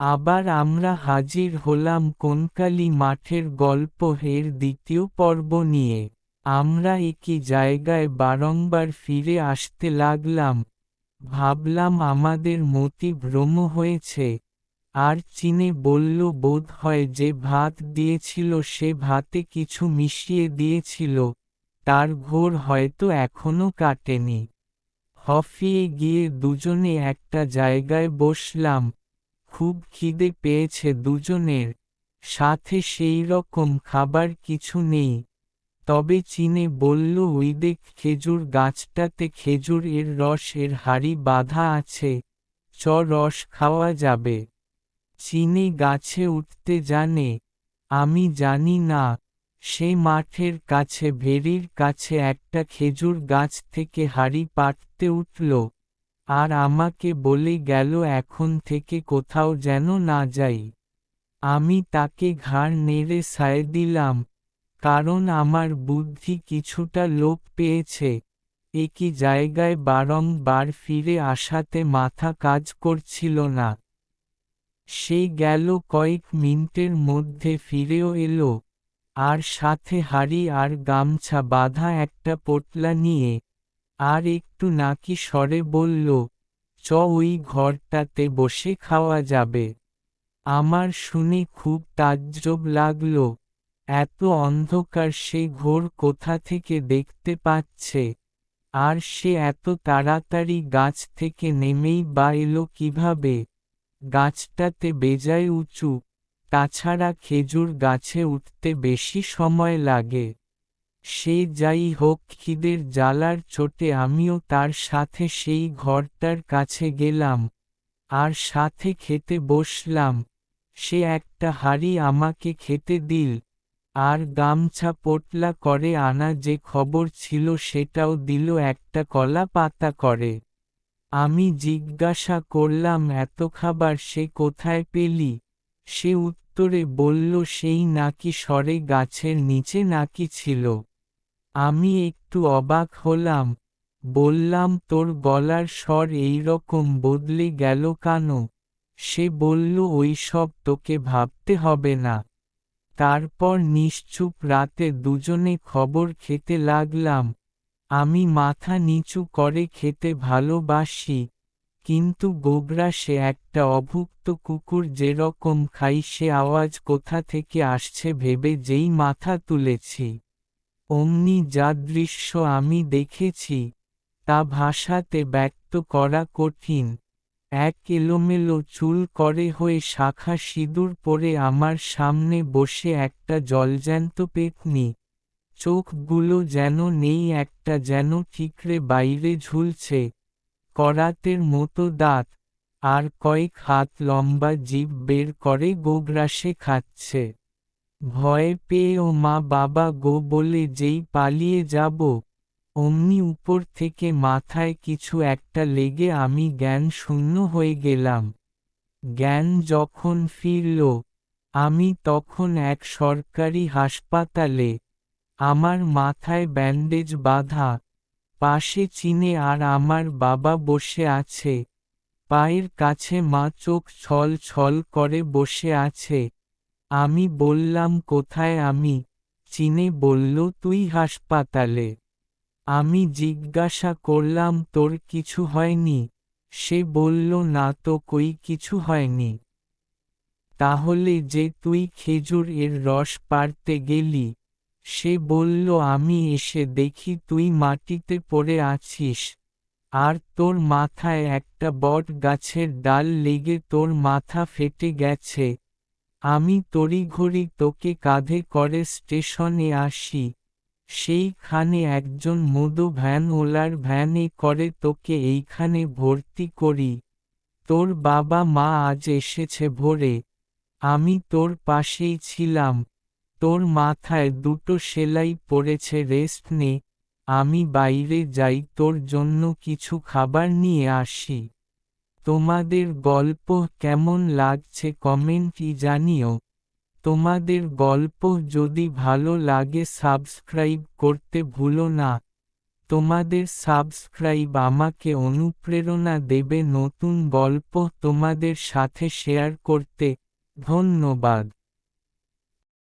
আবার আমরা হাজির হলাম কোনকালি মাঠের গল্প এর দ্বিতীয় পর্ব নিয়ে। আমরা একই জায়গায় বারংবার ফিরে আসতে লাগলাম। ভাবলাম আমাদের মতি ভ্রম হয়েছে। আর চিনে বলল, বোধ হয় যে ভাত দিয়েছিল, সে ভাতে কিছু মিশিয়ে দিয়েছিল। তার ঘোর হয়তো এখনও কাটেনি। হফিয়ে গিয়ে দুজনে একটা জায়গায় বসলাম। খুব খিদে পেয়েছে দুজনের। সাথে সেই রকম খাবার কিছু নেই। তবে চিনে বলল, ওই দেখ খেজুর গাছটাতে খেজুর এর রস এর হাড়ি বাঁধা আছে। চ, রস খাওয়া যাবে। চিনে গাছে উঠতে জানে। আমি জানি না। সে মাঠের কাছে, ভেরির কাছে একটা খেজুর গাছ থেকে হাড়ি পাটতে উঠল। আর আমাকে বলে গেল, এখন থেকে কোথাও যেন না যাই। আমি তাকে ঘাড় নেড়ে সায় দিলাম, কারণ আমার বুদ্ধি কিছুটা লোপ পেয়েছে। একই জায়গায় বারংবার ফিরে আসাতে মাথা কাজ করছিল না। সে গেল কয়েক মিনিটের মধ্যে ফিরেও এলো, আর সাথে হাড়ি আর গামছা বাঁধা একটা পোটলা নিয়ে আর একটু নাকি স্বরে বলল, চ ওই ঘরটাতে বসে খাওয়া যাবে। আমার শুনে খুব তাজ্জব লাগল, এত অন্ধকার সে ঘোর কোথা থেকে দেখতে পাচ্ছে? আর সে এত তাড়াতাড়ি গাছ থেকে নেমেই বা এলো কীভাবে? গাছটাতে বেজায় উঁচু, তাছাড়া খেজুর গাছে উঠতে বেশি সময় লাগে। সে যাই হোক খিদের জ্বালার চোটে আমিও তার সাথে সেই ঘরটার কাছে গেলাম। আর সাথে খেতে বসলাম। সে একটা হাড়ি আমাকে খেতে দিল। আর গামছা পোটলা করে আনা যে খবর ছিল সেটাও দিল একটা কলা পাতা করে। আমি জিজ্ঞাসা করলাম, এত খাবার সে কোথায় পেলি? সে উত্তরে বলল, সেই নাকি স্বরে গাছের নিচে নাকি ছিল। আমি একটু অবাক হলাম। বললাম, তোর গলার স্বর এই রকম বদলে গেল কেন? সে বলল ওই সব তোকে ভাবতে হবে না। তারপর নিশ্চুপ রাতে দুজনে খবর খেতে লাগলাম। আমি মাথা নিচু করে খেতে ভালোবাসি, কিন্তু গোবরা সে একটা অভুক্ত কুকুর যেরকম খাই সে আওয়াজ কোথা থেকে আসছে ভেবে যেই মাথা তুলেছি। অমনি যা দৃশ্য আমি দেখেছি, তা ভাষাতে ব্যক্ত করা কঠিন। এক এলোমেলো চুল করে হয়ে শাখা সিঁদুর পরে আমার সামনে বসে একটা জলজ্যান্ত পেতনি। চোখগুলো যেন নেই, একটা যেন ঠিকরে বাইরে ঝুলছে। করাতের মতো দাঁত, আর কয়েক হাত লম্বা জীব বের করে গোগ্রাসে খাচ্ছে। ভয়ে পেয়ে ও মা বাবা গো বলে যেই পালিয়ে যাব, অমনি উপর থেকে মাথায় কিছু একটা লেগে আমি জ্ঞান শূন্য হয়ে গেলাম। জ্ঞান যখন ফিরল, আমি তখন এক সরকারি হাসপাতালে আমার মাথায় ব্যান্ডেজ বাঁধা, পাশে চিনে আর আমার বাবা বসে আছে, পায়ের কাছে মা চোখ ছল ছল করে বসে আছে। আমি বললাম, কোথায় আমি? চিনে বলল, তুই হাসপাতালে। আমি জিজ্ঞাসা করলাম, তোর কিছু হয়নি? সে বলল, না তো, কই কিছু হয়নি। তাহলে যে তুই খেজুর এর রস পারতে গেলি? সে বলল, আমি এসে দেখি তুই মাটিতে পড়ে আছিস। আর তোর মাথায় একটা বট গাছের ডাল লেগে তোর মাথা ফেটে গেছে। আমি তড়িঘড়ি তোকে কাঁধে করে স্টেশনে আসি। সেইখানে একজন মধু ভ্যান ওলার ভ্যানে করে তোকে এইখানে ভর্তি করি। তোর বাবা মা আজ এসেছে ভোরে। আমি তোর পাশেই ছিলাম। তোর মাথায় দুটো সেলাই পড়েছে রেস্ট নে। আমি বাইরে যাই, তোর জন্য কিছু খাবার নিয়ে আসি। তোমাদের গল্প কেমন লাগছে কমেন্টই জানিও। তোমাদের গল্প যদি ভালো লাগে সাবস্ক্রাইব করতে ভুলো না। তোমাদের সাবস্ক্রাইব আমাকে অনুপ্রেরণা দেবে নতুন গল্প তোমাদের সাথে শেয়ার করতে। ধন্যবাদ।